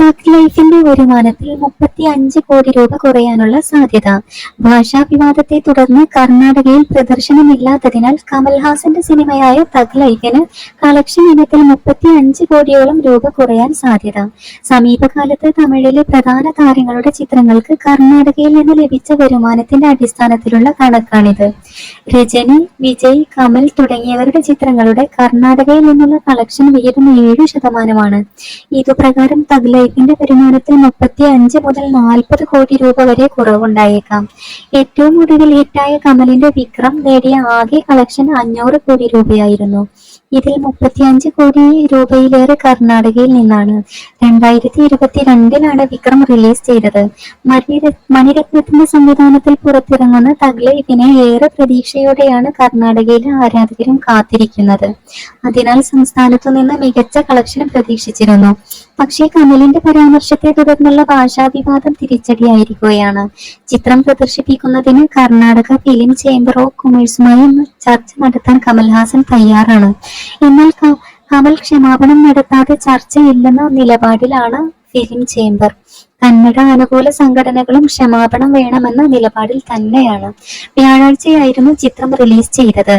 Thug ലൈഫിന്റെ വരുമാനത്തിൽ മുപ്പത്തി അഞ്ച് കോടി രൂപ കുറയാനുള്ള സാധ്യത. ഭാഷാ വിവാദത്തെ തുടർന്ന് കർണാടകയിൽ പ്രദർശനമില്ലാത്തതിനാൽ കമൽഹാസന്റെ സിനിമയായ തഗ് ലൈഫിന് കളക്ഷൻ ഇനത്തിൽ മുപ്പത്തി അഞ്ച് കോടിയോളം രൂപ കുറയാൻ സാധ്യത. സമീപകാലത്ത് തമിഴിലെ പ്രധാന താരങ്ങളുടെ ചിത്രങ്ങൾക്ക് കർണാടകയിൽ നിന്ന് ലഭിച്ച വരുമാനത്തിന്റെ അടിസ്ഥാനത്തിലുള്ള കണക്കാണിത്. രജനി വിജയ് കമൽ തുടങ്ങിയവരുടെ ചിത്രങ്ങളുടെ കർണാടകയിൽ നിന്നുള്ള കളക്ഷൻ വിഹിതം ഏഴ് ശതമാനമാണ്. ഇതുപ്രകാരം തഗ് ലൈഫിന്റെ വരുമാനത്തിൽ മുപ്പത്തി അഞ്ച് മുതൽ നാൽപ്പത് കോടി രൂപ വരെ കുറവുണ്ടായേക്കാം. ഏറ്റവും ഒടുവിൽ ഹിറ്റായ കമലിന്റെ വിക്രം നേടിയ ആകെ കളക്ഷൻ അഞ്ഞൂറ് കോടി രൂപയായിരുന്നു. ഇതിൽ മുപ്പത്തിയഞ്ച് കോടി രൂപയിലേറെ കർണാടകയിൽ നിന്നാണ്. രണ്ടായിരത്തി ഇരുപത്തിരണ്ടിലാണ് വിക്രം റിലീസ് ചെയ്തത്. മണിര- മണിരത്നത്തിന്റെ സംവിധാനത്തിൽ പുറത്തിറങ്ങുന്ന തഗ് ഇതിനെ ഏറെ പ്രതീക്ഷയോടെയാണ് കർണാടകയിലെ ആരാധകരും കാത്തിരിക്കുന്നത്. അതിനാൽ സംസ്ഥാനത്തു നിന്ന് മികച്ച കളക്ഷൻ പ്രതീക്ഷിച്ചിരുന്നു. പക്ഷേ കമലിന്റെ പരാമർശത്തെ തുടർന്നുള്ള ഭാഷാവിവാദം തിരിച്ചടിയായിരിക്കുകയാണ്. ചിത്രം പ്രദർശിപ്പിക്കുന്നതിന് കർണാടക ഫിലിം ചേംബർ ഓഫ് കൊമേഴ്സുമായി ചർച്ച നടത്താൻ കമൽഹാസൻ തയ്യാറാണ്. എന്നാൽ കമൽ ക്ഷമാപണം നടത്താതെ ചർച്ചയില്ലെന്ന നിലപാടിലാണ് ഫിലിം ചേംബർ. കന്നഡ അനുകൂല സംഘടനകളും ക്ഷമാപണം വേണമെന്ന നിലപാടിൽ തന്നെയാണ്. വ്യാഴാഴ്ചയായിരുന്നു ചിത്രം റിലീസ് ചെയ്തത്.